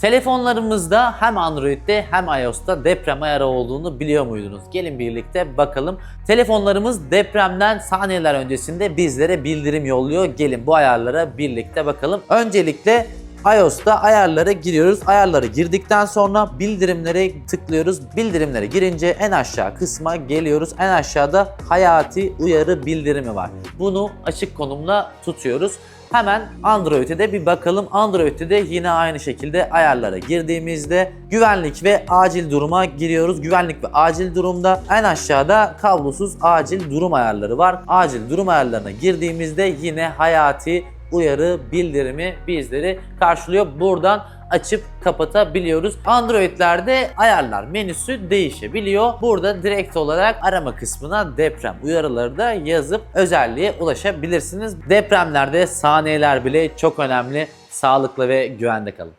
Telefonlarımızda hem Android'de hem iOS'ta deprem ayarı olduğunu biliyor muydunuz? Gelin birlikte bakalım. Telefonlarımız depremden saniyeler öncesinde bizlere bildirim yolluyor. Gelin bu ayarlara birlikte bakalım. Öncelikle iOS'ta ayarlara giriyoruz. Ayarları girdikten sonra bildirimlere tıklıyoruz. Bildirimlere girince en aşağı kısma geliyoruz. En aşağıda hayati uyarı bildirimi var. Bunu açık konumla tutuyoruz. Hemen Android'e de bir bakalım. Android'de de yine aynı şekilde ayarlara girdiğimizde güvenlik ve acil duruma giriyoruz. Güvenlik ve acil durumda en aşağıda kablosuz acil durum ayarları var. Acil durum ayarlarına girdiğimizde yine hayati uyarı bildirimi bizleri karşılıyor. Buradan açıp kapatabiliyoruz. Android'lerde ayarlar menüsü değişebiliyor. Burada direkt olarak arama kısmına deprem uyarıları da yazıp özelliğe ulaşabilirsiniz. Depremlerde saniyeler bile çok önemli. Sağlıklı ve güvende kalın.